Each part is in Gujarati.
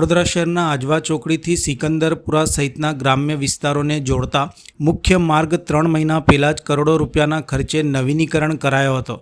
વડોદરા શહેરના આજવા ચોકડીથી સિકંદરપુરા સહિતના ગ્રામ્ય વિસ્તારોને જોડતા મુખ્ય માર્ગ ત્રણ મહિના પહેલાં જ કરોડો રૂપિયાના ખર્ચે નવીનીકરણ કરાયો હતો.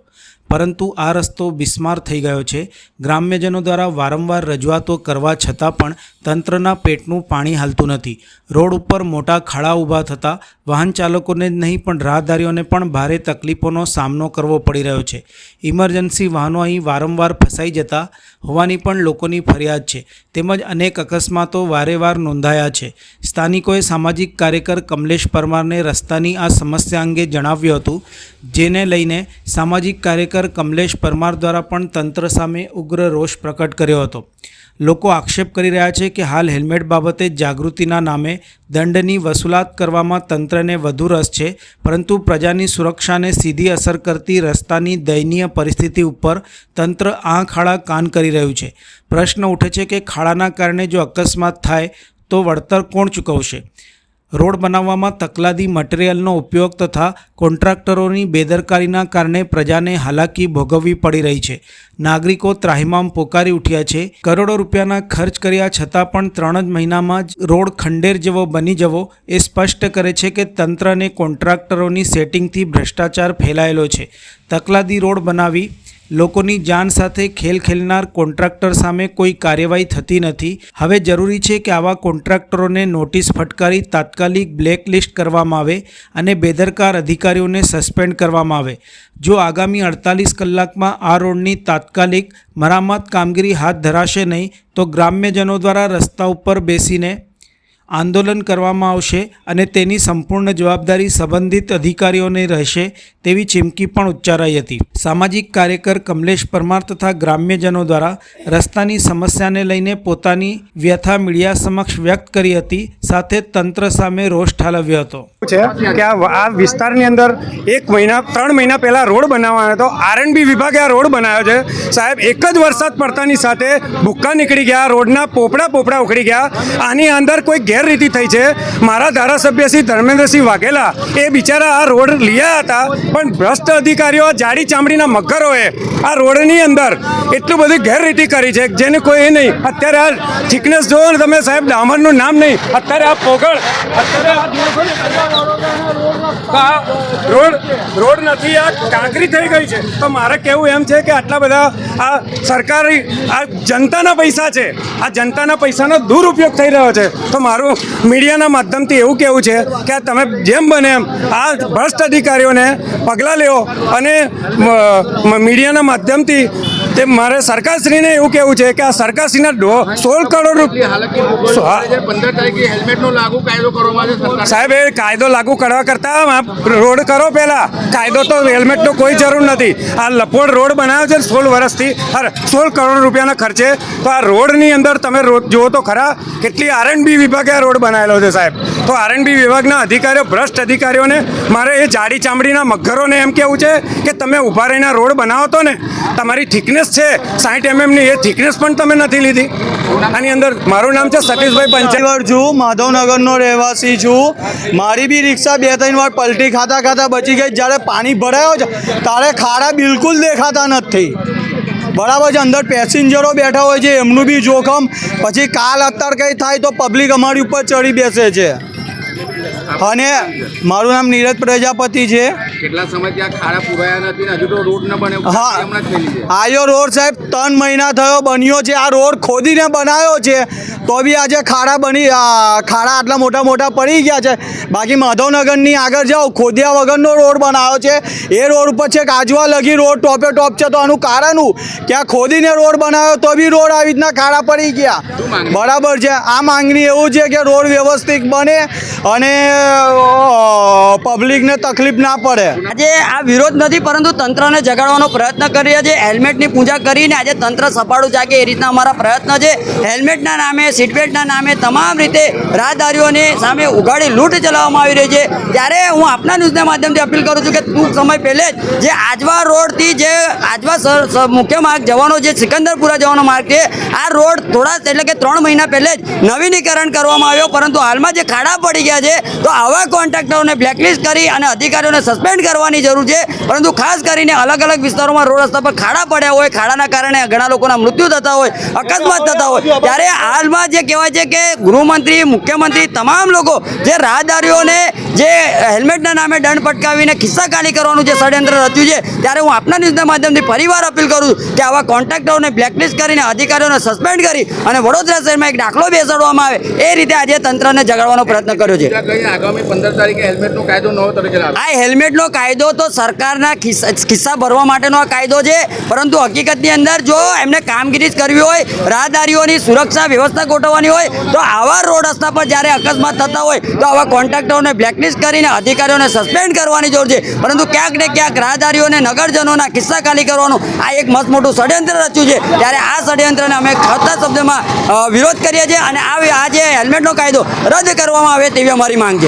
પરંતુ આ રસ્તો બિસ્માર થઈ ગયો છે. ગ્રામ્યજનો દ્વારા વારંવાર રજૂઆતો કરવા છતાં પણ તંત્રના પેટનું પાણી હાલતું નથી. રોડ ઉપર મોટા ખાડા ઊભા થતાં વાહન ચાલકોને જ નહીં પણ રાહદારીઓને પણ ભારે તકલીફોનો સામનો કરવો પડી રહ્યો છે. ઇમરજન્સી વાહનો અહીં વારંવાર ફસાઈ જતા હોવાની પણ લોકોની ફરિયાદ છે. તેમજ અનેક અકસ્માતો વારેવાર નોંધાયા છે. સ્થાનિકોએ સામાજિક કાર્યકર કમલેશ પરમારને રસ્તાની આ સમસ્યા અંગે જણાવ્યું હતું, જેને લઈને સામાજિક કાર્યકર કમલેશ પરમાર દ્વારા પણ તંત્ર સામે ઉગ્ર રોષ પ્રકટ કર્યો હતો. લોકો આક્ષેપ કરી રહ્યા છે કે હાલ હેલ્મેટ બાબતે જાગૃતિના નામે દંડની વસૂલાત કરવામાં તંત્રને વધુ રસ છે, પરંતુ પ્રજાની સુરક્ષાને સીધી અસર કરતી રસ્તાની દયનીય પરિસ્થિતિ ઉપર તંત્ર આંખ આડા કાન કરી રહ્યું છે. પ્રશ્ન ઉઠે છે કે ખાડાના કારણે જો અકસ્માત થાય તો વળતર કોણ ચૂકવશે? રોડ બનાવવામાં તકલાદી મટીરિયલનો ઉપયોગ તથા કોન્ટ્રાક્ટરોની બેદરકારીના કારણે પ્રજાને હાલાકી ભોગવવી પડી રહી છે. નાગરિકો ત્રાહિમામ પોકારી ઉઠ્યા છે. કરોડો રૂપિયાના ખર્ચ કર્યા છતાં પણ ત્રણ જ મહિનામાં જ રોડ ખંડેર જેવો બની જવો એ સ્પષ્ટ કરે છે કે તંત્ર અને કોન્ટ્રાક્ટરોની સેટિંગથી ભ્રષ્ટાચાર ફેલાયેલો છે. તકલાદી રોડ બનાવી લોકોની જાન સાથે ખેલ ખેલનાર કોન્ટ્રાક્ટર સામે કોઈ કાર્યવાહી થતી નથી. હવે જરૂરી છે કે આવા કોન્ટ્રાક્ટરોને નોટિસ ફટકારી તાત્કાલિક બ્લેકલિસ્ટ કરવામાં આવે અને બેદરકાર અધિકારીઓને સસ્પેન્ડ કરવામાં આવે. જો આગામી અડતાલીસ કલાકમાં આ રોડની તાત્કાલિક મરામત કામગીરી હાથ ધરાશે નહીં, તો ગ્રામ્યજનો દ્વારા રસ્તા ઉપર બેસીને આંદોલન કરવામાં આવશે અને તેની સંપૂર્ણ જવાબદારી સંબંધિત અધિકારીઓને રહેશે તેવી ચીમકી પણ ઉચ્ચારાઈ હતી. સામાજિક કાર્યકર કમલેશ પરમાર તથા ગ્રામ્યજનો દ્વારા રસ્તાની સમસ્યાને લઈને પોતાની વ્યથા મીડિયા સમક્ષ વ્યક્ત કરી હતી, સાથે તંત્ર સામે રોષ ઠાલવ્યો હતો. કે આ વિસ્તારની અંદર એક મહિના, ત્રણ મહિના પહેલા રોડ બનાવવાનો હતો. આરએનબી વિભાગે આ રોડ બનાવ્યો છે. સાહેબ, એક જ વરસાદ પડતાની સાથે ભૂક્કા નીકળી ગયા, રોડના પોપડા પોપડા ઉખડી ગયા. આની અંદર કોઈ ગેરરીતિ થઈ છે. મારા ધારાસભ્ય શ્રી ધર્મેન્દ્રસિંહ વાઘેલા એ બિચારા આ રોડ લીયા હતા, પણ ભ્રષ્ટ અધિકારીઓ જાડી ચામડીના મગરોએ આ રોડની અંદર એટલું બધી ગેરરીતિ કરી છે, જેને કોઈ એ નહીં. અત્યારે આ થિકનેસ જોવો ને તમે સાહેબ, ડામરનું નામ નહીં. અત્યારે આ પોગળ, અત્યારે રોડ રોડ નથી, આ કાંકરી થઈ ગઈ છે. તો મારે કહેવું એમ છે કે આટલા બધા આ સરકારી, આ જનતાના પૈસા છે. આ જનતાના પૈસાનો દુરુપયોગ થઈ રહ્યો છે. તો મારું મીડિયાના માધ્યમથી એવું કહેવું છે કે તમે જેમ બને એમ આ ભ્રષ્ટ અધિકારીઓને પગલાં લેવો અને મીડિયાના માધ્યમથી તે મારે સરકારશ્રીને એવું કહેવું છે કે આ સરકારશ્રીના સોળ કરોડ રૂપિયા સાહેબ એ કાયદો લાગુ કરવા કરતાં રોડ કરો પહેલાં. કાયદો તો હેલ્મેટનો કોઈ જરૂર નથી. આ લપોડ રોડ બનાવ્યો છે સોળ વર્ષથી. અરે સોળ કરોડ રૂપિયાના ખર્ચે. તો આ રોડની અંદર તમે જુઓ તો ખરા કેટલી આરએનબી વિભાગે આ રોડ બનાવેલો છે સાહેબ. તો આરએનબી વિભાગના અધિકારીઓ ભ્રષ્ટ અધિકારીઓને મારે એ જાડી ચામડીના મગરોને એમ કેવું છે કે તમે ઊભા રહીને રોડ બનાવો તો ને તમારી થિકનેસ છે. સાઠ એમએમની એ થિકનેસ પણ તમે નથી લીધી. આની અંદર મારું નામ છે સતીશભાઈ ડ્રાઈવર છું, માધવનગરનો રહેવાસી છું. મારી બી રિક્ષા બે ત્રણ વાર પલટી ખાતા ખાતા બચી ગઈ. જ્યારે પાણી ભરાયો છે ત્યારે ખાડા બિલકુલ દેખાતા નથી. બરાબર છે, અંદર પેસેન્જરો બેઠા હોય છે, એમનું બી જોખમ. પછી કાલ અત્યાર કંઈ થાય તો પબ્લિક અમારી ઉપર ચડી બેસે છે. અને મારું નામ નીરજ પ્રજાપતિ છે. કેટલા સમયથી આ ખાડા પુરાયા નથી હજુ તો રોડ ન બને હા. આયો રોડ સાહેબ ત્રણ મહિના થયો બન્યો છે. આ રોડ ખોદીને બનાવ્યો છે. તો બી આજે ખાડા બની ખાડા આટલા મોટા મોટા પડી ગયા છે. બાકી માધવનગરની આગળ જાઓ ખોદ્યા વગરનો રોડ બનાવ્યો છે. એ રોડ ઉપર છે કાજવા લગી રોડ ટોપે ટોપ છે. તો આનું કારણ કે આ ખોદીને રોડ બનાવ્યો તો બી રોડ આવી રીતના ખાડા પડી ગયા. બરાબર છે. આ માંગણી એવું છે કે રોડ વ્યવસ્થિત બને અને પબ્લિકને તકલીફ ના પડે. આજે આ વિરોધ નથી, પરંતુ તંત્રને જગાડવાનો પ્રયત્ન કરી રહ્યા છે. હેલ્મેટની પૂજા કરીને આજે તંત્ર સફાળું જાગે એ રીતના અમારા પ્રયત્ન છે. હેલ્મેટના નામે, સીટબેલ્ટના નામે તમામ રીતે રાહદારીઓને સામે ઉઘાડી લૂંટ ચલાવવામાં આવી રહી છે. ત્યારે હું આપના ન્યૂઝના માધ્યમથી અપીલ કરું છું કે ટૂંક સમય પહેલે જ જે આજવા રોડથી જે આજવા મુખ્ય માર્ગ જવાનો જે સિકંદરપુરા જવાનો માર્ગ છે આ રોડ થોડા એટલે કે ત્રણ મહિના પહેલે જ નવીનીકરણ કરવામાં આવ્યો, પરંતુ હાલમાં જે ખાડા પડી ગયા છે, તો આવા કોન્ટ્રાક્ટરોને બ્લેકલિસ્ટ કરી અને અધિકારીઓને સસ્પેન્ડ કરવાની જરૂર છે. પરંતુ ખાસ કરીને અલગ અલગ વિસ્તારોમાં રોડ રસ્તા પર ખાડા પડ્યા હોય, ખાડાના કારણે ઘણા લોકોના મૃત્યુ થતા હોય, અકસ્માત થતા હોય, ત્યારે હાલમાં જે કહેવાય છે કે ગૃહમંત્રી, મુખ્યમંત્રી તમામ લોકો જે રાહદારીઓને જે હેલ્મેટના નામે દંડ પટકાવીને ખિસ્સા ખાલી કરવાનું જે ષડયંત્ર રચ્યું છે, ત્યારે હું આપના ન્યૂઝના માધ્યમથી ફરીવાર અપીલ કરું છું કે આવા કોન્ટ્રાક્ટરોને બ્લેકલિસ્ટ કરીને અધિકારીઓને સસ્પેન્ડ કરી અને વડોદરા શહેરમાં એક દાખલો બેસાડવામાં આવે. એ રીતે આજે તંત્રને જગાડવાનો પ્રયત્ન કર્યો છે. આગામી પંદર તારીખે હેલ્મેટનો કાયદો નવો તરીકે આ હેલ્મેટનો કાયદો તો સરકારના ખિસ્સા ખિસ્સા ભરવા માટેનો આ કાયદો છે પરંતુ હકીકતની અંદર જો એમને કામગીરી જ કરવી હોય રાહદારીઓની સુરક્ષા વ્યવસ્થા ગોઠવવાની હોય તો આવા રોડ રસ્તા પર જ્યારે અકસ્માત થતા હોય તો આવા કોન્ટ્રાક્ટરોને બ્લેકલિસ્ટ કરીને અધિકારીઓને સસ્પેન્ડ કરવાની જરૂર છે. પરંતુ ક્યાંક ને ક્યાંક રાહદારીઓને નગરજનોના કિસ્સા ખાલી કરવાનું આ એક મસ્ત મોટું ષડયંત્ર રચ્યું છે. ત્યારે આ ષડયંત્રને અમે ખતા શબ્દમાં વિરોધ કરીએ છીએ અને આ જે હેલ્મેટનો કાયદો રદ કરવામાં આવે તેવી અમારી માંગ છે.